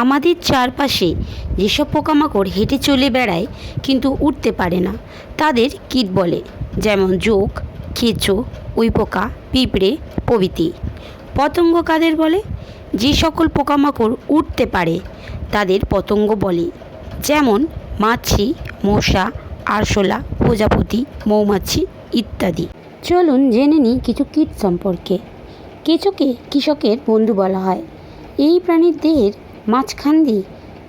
আমাদের চারপাশে যেসব পোকামাকড় হেঁটে চলে বেড়ায় কিন্তু উঠতে পারে না, তাদের কীট বলে, যেমন জোঁক কেঁচো উইপোকা, পিঁপড়ে, প্রভৃতি। পতঙ্গ কাদের বলে? যে সকল পোকামাকড় উঠতে পারে, তাদের পতঙ্গ বলে, যেমন মাছি, মশা, আরশোলা, প্রজাপতি, মৌমাছি ইত্যাদি। চলুন জেনে নিই কিছু কীট সম্পর্কে। কেঁচোকে কৃষকের বন্ধু বলা হয়। এই প্রাণীর দেহের মাঝখান দিয়ে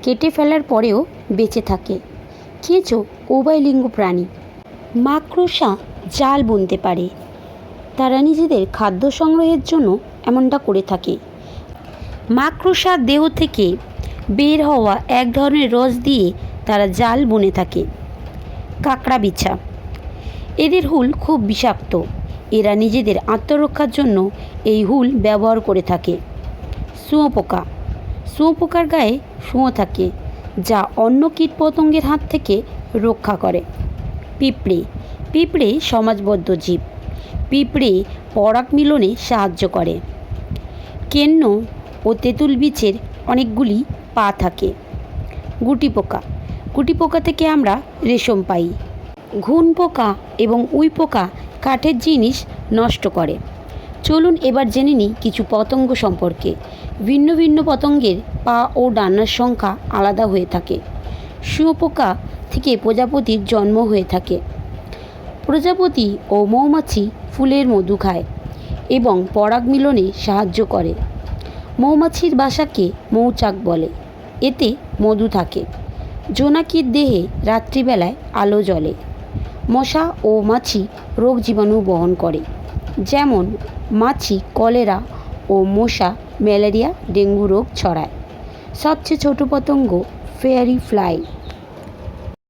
কেটে ফেলার পরেও বেঁচে থাকে। কেঁচো উভয়লিঙ্গ প্রাণী। মাকড়সা জাল বুনতে পারে। তারা নিজেদের খাদ্য সংগ্রহের জন্য এমনটা করে থাকে। মাকড়সার দেহ থেকে বের হওয়া এক ধরনের রস দিয়ে তারা জাল বুনে থাকে। কাঁকড়া বিছা। এদের হুল খুব বিষাক্ত। এরা নিজেদের আত্মরক্ষার জন্য এই হুল ব্যবহার করে থাকে। শুঁয়োপোকা। শুঁয়োপোকার গায়ে শুঁয়ো থাকে, যা অন্য কীটপতঙ্গের হাত থেকে রক্ষা করে। পিঁপড়ে। পিঁপড়ে সমাজবদ্ধ জীব। পিঁপড়ে পরাগ মিলনে সাহায্য করে। কেন্ন ও তেঁতুল বীচের অনেকগুলি পা থাকে। গুটি পোকা। গুটি পোকা থেকে আমরা রেশম পাই। ঘুন পোকা এবং উই পোকা কাঠের জিনিস নষ্ট করে। চলুন এবার জেনে নিই কিছু পতঙ্গ সম্পর্কে। ভিন্ন ভিন্ন পতঙ্গের পা ও ডানার সংখ্যা আলাদা হয়ে থাকে। শুঁয়োপোকা থেকে প্রজাপতির জন্ম হয়ে থাকে। প্রজাপতি ও মৌমাছি ফুলের মধু খায় এবং পরাগ মিলনে সাহায্য করে। মৌমাছির বাসাকে মৌচাক বলে। এতে মধু থাকে। জোনাকির দেহে রাত্রিবেলায় আলো জ্বলে। মশা ও মাছি রোগ জীবাণু বহন করে। যেমন মাছি কলেরা ও মশা ম্যালেরিয়া ডেঙ্গু রোগ ছড়ায়। সবচেয়ে ছোট পতঙ্গ ফেয়ারি ফ্লাই।